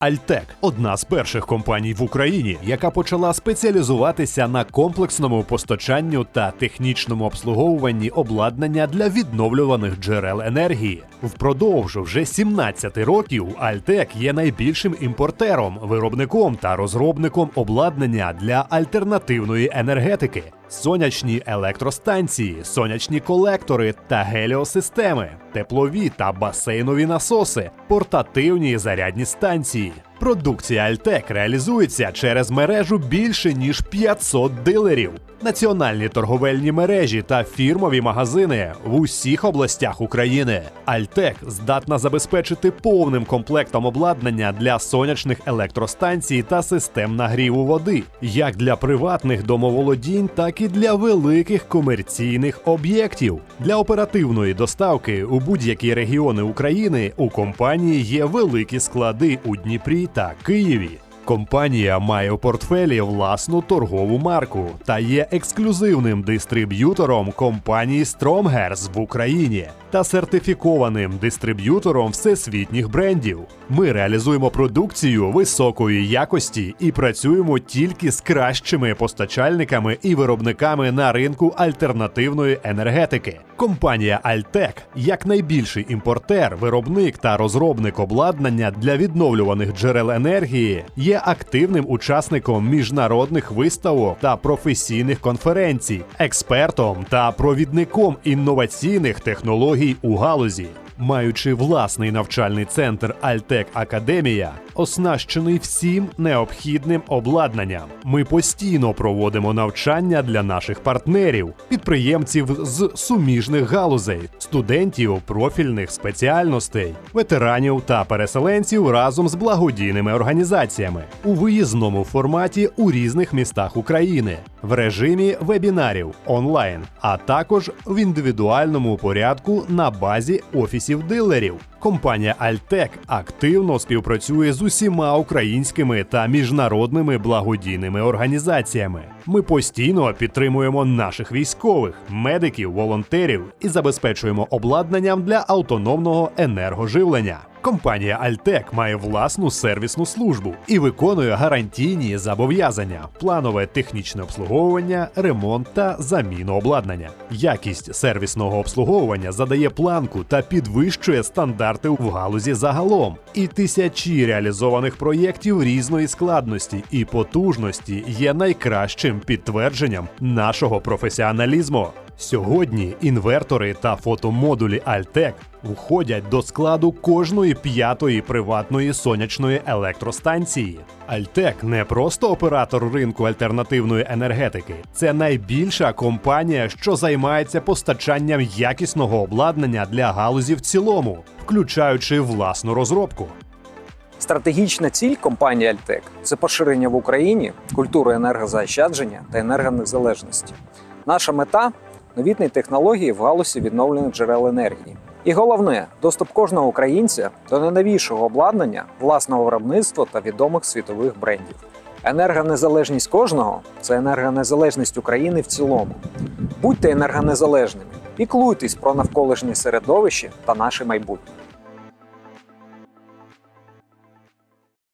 Альтек одна з перших компаній в Україні, яка почала спеціалізуватися на комплексному постачанню та технічному обслуговуванні обладнання для відновлюваних джерел енергії. Впродовж вже 17 років Альтек є найбільшим імпортером, виробником та розробником обладнання для альтернативної енергетики. Сонячні електростанції, сонячні колектори та геліосистеми, теплові та басейнові насоси, портативні зарядні станції. Indeed. Продукція Альтек реалізується через мережу більше ніж 500 дилерів, національні торговельні мережі та фірмові магазини в усіх областях України. Альтек здатна забезпечити повним комплектом обладнання для сонячних електростанцій та систем нагріву води, як для приватних домоволодінь, так і для великих комерційних об'єктів. Для оперативної доставки у будь-які регіони України у компанії є великі склади у Дніпрі та Києві. Компанія має у портфелі власну торгову марку та є ексклюзивним дистриб'ютором компанії Stromgers в Україні та сертифікованим дистриб'ютором всесвітніх брендів. Ми реалізуємо продукцію високої якості і працюємо тільки з кращими постачальниками і виробниками на ринку альтернативної енергетики. Компанія Альтек, як найбільший імпортер, виробник та розробник обладнання для відновлюваних джерел енергії, є активним учасником міжнародних виставок та професійних конференцій, експертом та провідником інноваційних технологій у галузі. Маючи власний навчальний центр Альтек Академія, оснащений всім необхідним обладнанням. Ми постійно проводимо навчання для наших партнерів, підприємців з суміжних галузей, студентів профільних спеціальностей, ветеранів та переселенців разом з благодійними організаціями у виїзному форматі у різних містах України, в режимі вебінарів онлайн, а також в індивідуальному порядку на базі офісів дилерів. Компанія Альтек активно співпрацює з усіма українськими та міжнародними благодійними організаціями. Ми постійно підтримуємо наших військових, медиків, волонтерів і забезпечуємо обладнанням для автономного енергоживлення. Компанія Альтек має власну сервісну службу і виконує гарантійні зобов'язання, планове технічне обслуговування, ремонт та заміну обладнання. Якість сервісного обслуговування задає планку та підвищує стандарти в галузі загалом. І тисячі реалізованих проєктів різної складності і потужності є найкращим підтвердженням нашого професіоналізму. Сьогодні інвертори та фотомодулі Альтек входять до складу кожної п'ятої приватної сонячної електростанції. Альтек не просто оператор ринку альтернативної енергетики, це найбільша компанія, що займається постачанням якісного обладнання для галузі в цілому, включаючи власну розробку. Стратегічна ціль компанії Альтек це поширення в Україні культури енергозаощадження та енергонезалежності. Наша мета новітні технології в галузі відновлених джерел енергії. І головне доступ кожного українця до найновішого обладнання, власного виробництва та відомих світових брендів. Енергонезалежність кожного це енергонезалежність України в цілому. Будьте енергонезалежними, піклуйтесь про навколишнє середовище та наше майбутнє.